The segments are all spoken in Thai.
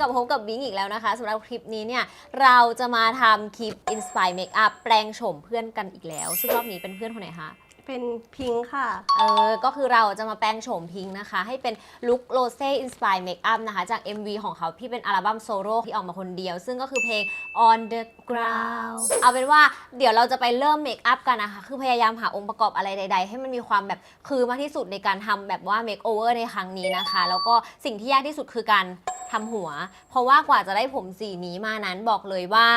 กับบิงอีกแล้วนะคะสำหรับคลิปนี้เนี่ยเราจะมาทำคลิป Inspire Makeup แปลงโฉมเพื่อนกันอีกแล้ว ซึ่งรอบนี้เป็นเพื่อนคนไหนคะ เป็นพิงค์ค่ะ เออ ก็คือเราจะมาแปลงโฉมพิงค์นะคะ ให้เป็นลุคโรเซ่อินสปายเมคอัพนะคะ จาก MV ของเขาที่เป็นอัลบั้มโซโล่ที่ออกมาคนเดียว ซึ่งก็คือเพลง On the Ground เอาเป็นว่าเดี๋ยวเราจะไปเริ่มเมคอัพกันนะคะ คือพยายามหาองค์ประกอบอะไรใด ๆ ให้มันมีความแบบคือมากที่สุดในการทำแบบว่าเมคโอเวอร์ในครั้งนี้นะคะ แล้วก็สิ่งที่ยากที่สุดคือการ ทำหัว เพราะว่ากว่าจะได้ผมสีนี้มานั้นบอกเลยว่า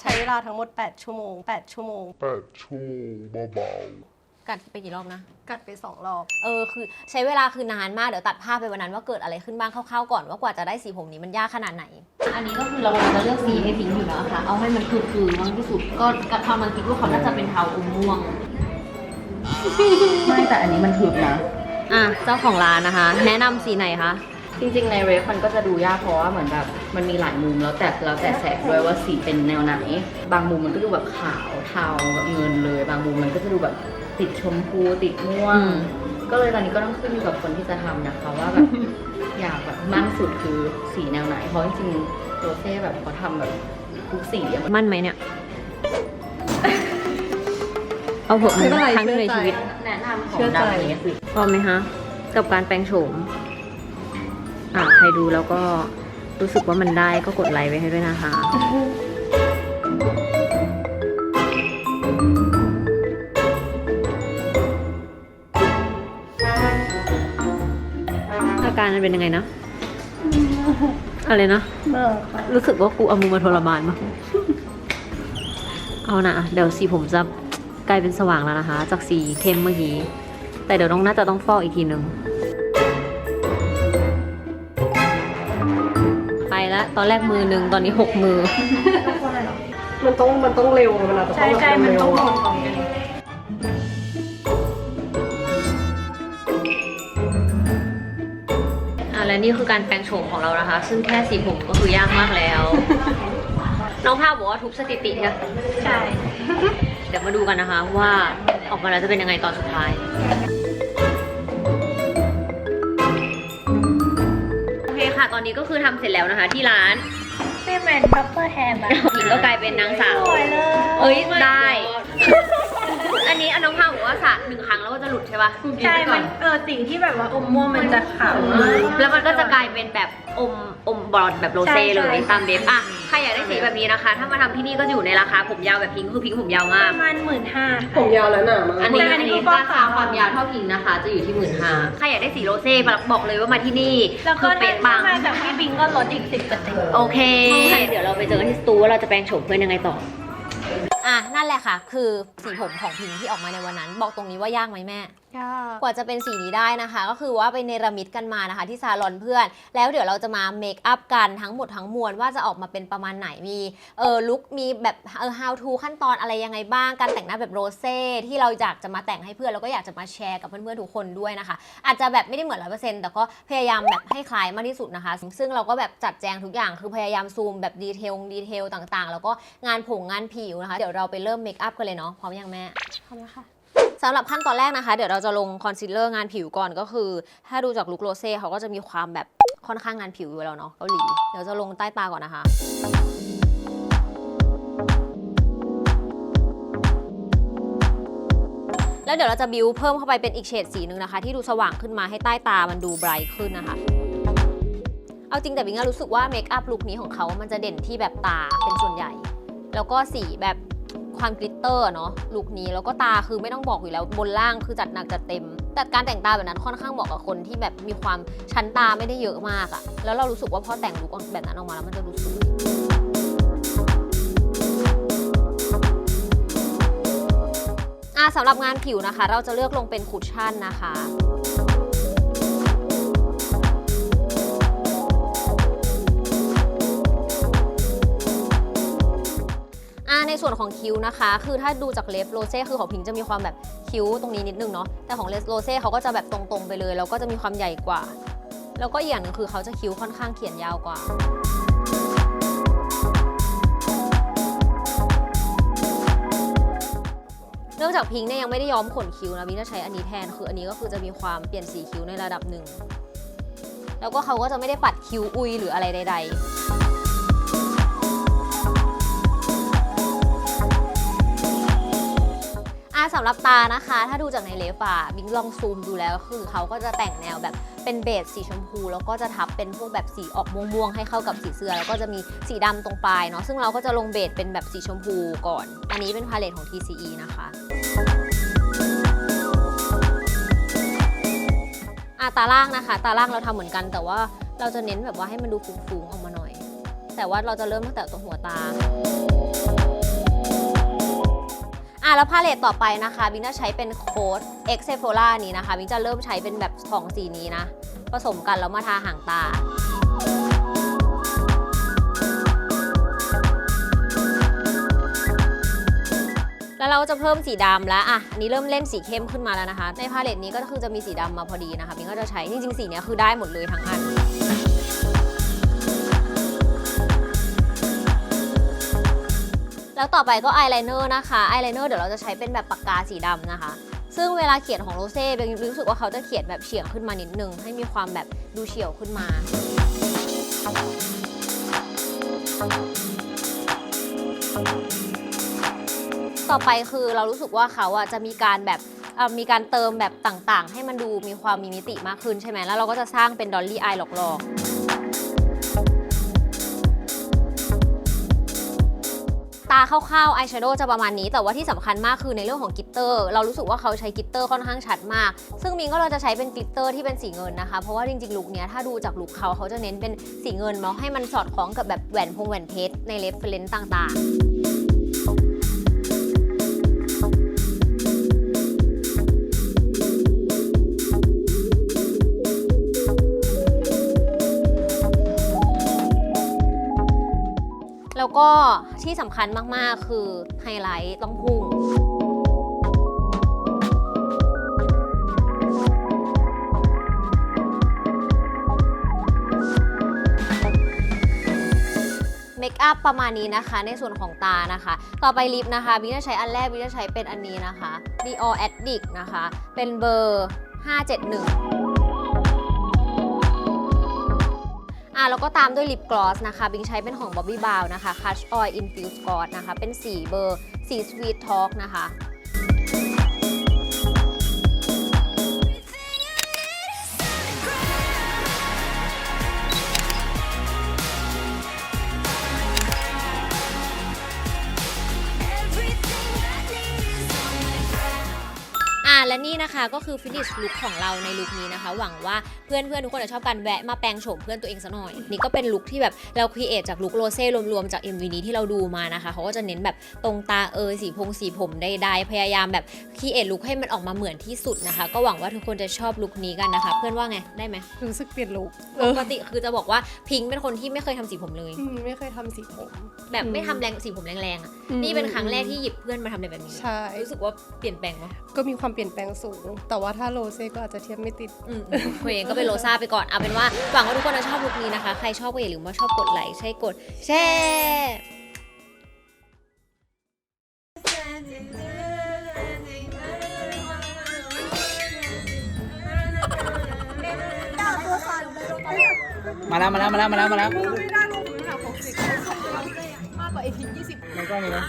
ใช้เวลาทั้งหมด 8 ชั่วโมง 8 ชั่วโมง แปดชั่วโมงเบาๆกัดไปกี่รอบนะ กัดไป 2 รอบ เออคือใช้เวลาคือนานมากเดี๋ยวตัดภาพไปวันนั้นว่าเกิดอะไรขึ้นบ้างคร่าวๆก่อนว่ากว่าจะได้สีผมนี้มันยากขนาดไหน อันนี้ก็คือเราจะเลือกสีให้พิงค์อยู่แล้วค่ะ เอาให้มันคือคือมากที่สุด ก็กระทำมันคิดว่าเขาน่าจะเป็นเทาอมม่วง ไม่แต่อันนี้มันทึบนะ อะเจ้าของร้านนะคะ แนะนำสีไหนคะ จริงๆในเรฟมันก็จะดูยากเพราะว่าเหมือนแบบมันมีหลายมุมแล้วแต่แล้วแต่แสงด้วยว่าสีเป็นแนวไหน บางมุมมันก็ดูแบบขาวเทาแบบเงินเลย บางมุมมันก็จะดูแบบติดชมพูติดม่วงอืมก็เลยตอนนี้ก็ต้องขึ้นอยู่กับคนที่จะทำนะคะว่าแบบอยากแบบมั่นสุดคือสีแนวไหน เพราะจริงๆโรเซ่แบบเขาทำแบบทุกสีอะมันมั่นไหมเนี่ย เอาเถอะไม่เป็นไรครั้งหนึงในเชื่อใจชีวิตแนะนำของเชื่อใจดำนี้คือพร้อมไหมคะ กับการแปลงโฉม อะใครดูแล้วก็รู้สึกว่ามันได้ก็กดไลค์ไว้ให้ด้วยนะคะ อาการมันเป็นยังไงนะ อะไรนะเลิกค่ะรู้สึกว่ากูเอามือมาทรมานมากเอานะเดี๋ยวสีผมจะกลายเป็นสว่างแล้วนะคะ จากสีเข้มเมื่อกี้ แต่เดี๋ยวต้องน่าจะต้องฟอกอีกทีหนึ่ง แล้ว ตอนแรกมือหนึ่งตอนนี้หกมือ มันต้องมันต้องเร็วเวลาจะต้องใช่ใช่มันต้องหมดของอะและนี่คือการแปลงโฉมของเรานะคะ ซึ่งแค่สีผมก็คือยากมากแล้ว น้องภาพบอกว่าทุบสถิติใช่ไหมใช่ เดี๋ยวมาดูกันนะคะว่าออกมาแล้วจะเป็นยังไงตอนสุดท้าย คค่ะ ตอนนี้ก็คือทำเสร็จแล้วนะคะ ที่ร้านพี่แมนพับเปอร์แฮมอะหญิงก็กลายเป็นนางสาว สวยเลยเอ้ยได้ อันนี้อันน้องพาวบอกว่าสระหนึ่งครั้งแล้วก็จะหลุดใช่ปะใช่มันเออสิ่งที่แบบว่าอมม่วงมันจะขาวมากแล้วมันก็จะกลายเป็นแบบอมอมบลอนด์แบบโรเซ่ใช่เลยใช่ตามเดฟอะใครอยากได้สีแบบนี้นะคะ ถ้ามาทำที่นี่ก็จะอยู่ในราคาผมยาวแบบพิงค์คือพิงค์ผมยาวมากประมาณหมื่นห้า ผมยาวแล้วหนามาอักนนี้แต่อัอันนนี้นี้คือราคาความยาวเท่าพิงค์นะคะ จะอยู่ที่หมื่นห้าใครอยากได้สีโรเซ่บอกเลยว่ามาที่นี่แล้วคืก็อถ้าเป๊ะปังมาจากพี่บิงก็ลดอีกสิบเปอร์เซ็นต์โอเค เดี๋ยวเราไปเจอกันที่สตูว่าเราจะแปลงโฉมเพื่อนยังไงต่อ อะนั่นแหละค่ะ คือสีผมของพิงค์ที่ออกมาในวันนั้น บอกตรงนี้ว่ายากไหมแม่กว่าจะเป็นสีนี้ได้นะคะ ก็คือว่าไปเนรมิตกันมานะคะ ที่ซาลอนเพื่อน แล้วเดี๋ยวเราจะมาเมคอัพกันทั้งหมดทั้งมวลว่าจะออกมาเป็นประมาณไหนมีเออลุคมีแบบเออ how to ขั้นตอนอะไรยังไงบ้างการแต่งหน้าแบบโรเซ่ที่เราอยากจะมาแต่งให้เพื่อนแล้วก็อยากจะมาแชร์กับเพื่อนๆทุกคนด้วยนะคะ อาจจะแบบไม่ได้เหมือนร้อยเปอร์เซ็นต์แต่ก็พยายามแบบให้คล้ายมากที่สุดนะคะ ซึ่งเราก็แบบจัดแจงทุกอย่างคือพยายามซูมแบบดีเทลดีเทลต่างๆ แล้วก็งานผงงานผิวนะคะ เดี๋ยวเราไปเริ่มเมคอัพกันเลยเนาะพร้อมยังแม่พร้อมแล้วค่ะ สำหรับขั้นตอนแรกนะคะ เดี๋ยวเราจะลงคอนซีลเลอร์งานผิวก่อนก็คือ ถ้าดูจากลุคโรเซ่เขาก็จะมีความแบบค่อนข้างงานผิวอยู่แล้วเนาะเกาหลีเดี๋ยวจะลงใต้ตาก่อนนะคะแล้วเดี๋ยวเราจะบิวเพิ่มเข้าไปเป็นอีกเฉดสีหนึ่งนะคะ ที่ดูสว่างขึ้นมาให้ใต้ตามันดูไบรท์ขึ้นนะคะ เอาจริงแต่บิงก็รู้สึกว่าเมคอัพลุคนี้ของเขา มันจะเด่นที่แบบตาเป็นส่วนใหญ่ แล้วก็สีแบบ ความกลิตเตอร์เนาะลุคนี้แล้วก็ตาคือไม่ต้องบอกอยู่แล้วบนล่างคือจัดหนักจัดเต็ม แต่การแต่งตาแบบนั้นค่อนข้างเหมาะกับคนที่แบบมีความชั้นตาไม่ได้เยอะมากอะแล้วเรารู้สึกว่าพอแต่งลุคแบบนั้นออกมาแล้วมันจะดูสวยอะสำหรับงานผิวนะคะ เราจะเลือกลงเป็นคุชชั่นนะคะ ในส่วนของคิ้วนะคะ คือถ้าดูจากเล็บโรเซ่คือของพิงจะมีความแบบคิ้วตรงนี้นิดนึงเนาะแต่ของเลสโรเซ่เขาก็จะแบบตรงๆไปเลยแล้วก็จะมีความใหญ่กว่า แล้วก็อีย่างนึงคือเขาจะคิ้วค่อนข้างเขียนยาวกว่าเนื่องจากพิงเนี่ยยังไม่ได้ย้อมขนคิ้วนะพิงจะใช้อันนี้แทนคืออันนี้ก็คือจะมีความเปลี่ยนสีคิ้วในระดับหนึ่งแล้วก็เขาก็จะไม่ได้ปัดคิ้วอุยหรืออะไรใด ๆ สำหรับตานะคะ ถ้าดูจากในเลฟอะบิงลองซูมดูแล้วคือเขาก็จะแต่งแนวแบบเป็นเบสสีชมพู แล้วก็จะทับเป็นพวกแบบสีออกม่วงๆให้เข้ากับสีเสื้อแล้วก็จะมีสีดำตรงปลายเนาะซึ่งเราก็จะลงเบสเป็นแบบสีชมพูก่อน อันนี้เป็นพาเลตของ TCE นะคะอะตาล่างนะคะ ตาล่างเราทำเหมือนกัน แต่ว่าเราจะเน้นแบบว่าให้มันดูฟุ้งๆออกมาหน่อย แต่ว่าเราจะเริ่มตั้งแต่ตรงหัวตา อะแล้วพาเลตต่อไปนะคะบิงจะใช้เป็นโค้ด e x e p h o r a นี้นะคะบิงจะเริ่มใช้เป็นแบบสองสีนี้นะ ผสมกันแล้วมาทาหางตาแล้วเราก็จะเพิ่มสีดำแล้วอะอันนี้เริ่มเล่นสีเข้มขึ้นมาแล้วนะคะ ในพาเลตนี้ก็คือจะมีสีดำมาพอดีนะคะบิงก็จะใช้จริงๆสีนี้คือได้หมดเลยทั้งอัน แล้วต่อไปก็อายไลเนอร์นะคะอายไลเนอร์เดี๋ยวเราจะใช้เป็นแบบปากกาสีดำนะคะ ซึ่งเวลาเขียนของโรเซ่เบงรู้สึกว่าเขาจะเขียนแบบเฉียงขึ้นมานิดนึง ให้มีความแบบดูเฉียวขึ้นมาต่อไปคือเรารู้สึกว่าเขาอะจะมีการแบบมีการเติมแบบต่างๆ ให้มันดูมีความมีมิติมากขึ้นใช่ไหมแล้วเราก็จะสร้างเป็นดอลลี่อายหลอกๆ ตาคร่าวๆอายแชโดว์จะประมาณนี้ แต่ว่าที่สำคัญมากคือในเรื่องของกลิตเตอร์ เรารู้สึกว่าเขาใช้กลิตเตอร์ค่อนข้างชัดมาก ซึ่งมิงก็เราจะใช้เป็นกลิตเตอร์ที่เป็นสีเงินนะคะ เพราะว่าจริงๆลุคเนี้ยถ้าดูจากลุคเขาเขาจะเน้นเป็นสีเงินเนาะให้มันสอดคล้องกับแบบแหวนพงแหวนเพชรในเลฟเฟลนต่างๆ แล้วก็ที่สำคัญมากๆคือไฮไลท์ต้องพุ่ง เมคอัพประมาณนี้นะคะ ในส่วนของตานะคะ ต่อไปลิปนะคะวิจะใช้อันแรกวิจะใช้เป็นอันนี้นะคะ Dior Addict นะคะ เป็นเบอร์ 571 อะแล้วก็ตามด้วยลิปกลอสนะคะ บิงใช้เป็นของ Bobbi Brown นะคะ Cash Oil Infused Gloss นะคะ เป็นสีเบอร์สี Sweet Talk นะคะอะ นี่นะคะก็คือ finish look ของเราในลุคนี้นะคะ หวังว่าเพื่อนเพื่อนๆทุกคนจะชอบการแวะมาแปลงโฉมเพื่อนตัวเองซะหน่อยนี่ก็เป็นลุคที่แบบเราครีเอทจากลุคโรเซ่รวมๆจาก MV นี้ที่เราดูมานะคะเขาก็จะเน้นแบบตรงตาเอยสีพงสีผมใดๆพยายามแบบครีเอทลุคให้มันออกมาเหมือนที่สุดนะคะ ก็หวังว่าทุกคนจะชอบลุคนี้กันนะคะ เพื่อนว่าไงได้ไหมรู้สึกเปลี่ยนลุคปกติคือจะบอกว่าพิงค์เป็นคนที่ไม่เคยทำสีผมเลย อืมไม่เคยทำสีผม แบบไม่ทำแรงสีผมแรงๆอะนี่เป็นครั้งแรกที่หยิบเพื่อนมาทำอะไรแบบนี้ ใช่ รู้สึกว่าเปลี่ยนแปลงปะก็มีความเปลี่ยนแปลงสูงแต่ว่าถ้าโรเซ่ก็อาจจะเทียบไม่ติด อืมเพลงก็เป็นโลซาไปก่อน เอาเป็นว่าหวังว่าทุกคนจะชอบลุคนี้นะคะ ใครชอบก็อย่าลืมว่าชอบกดไลค์ใช่กดแชร์มาแล้วมาแล้วมาแล้วมาแล้วมาแล้วมากกว่าไอพียี่สิบ มันก็มีนะ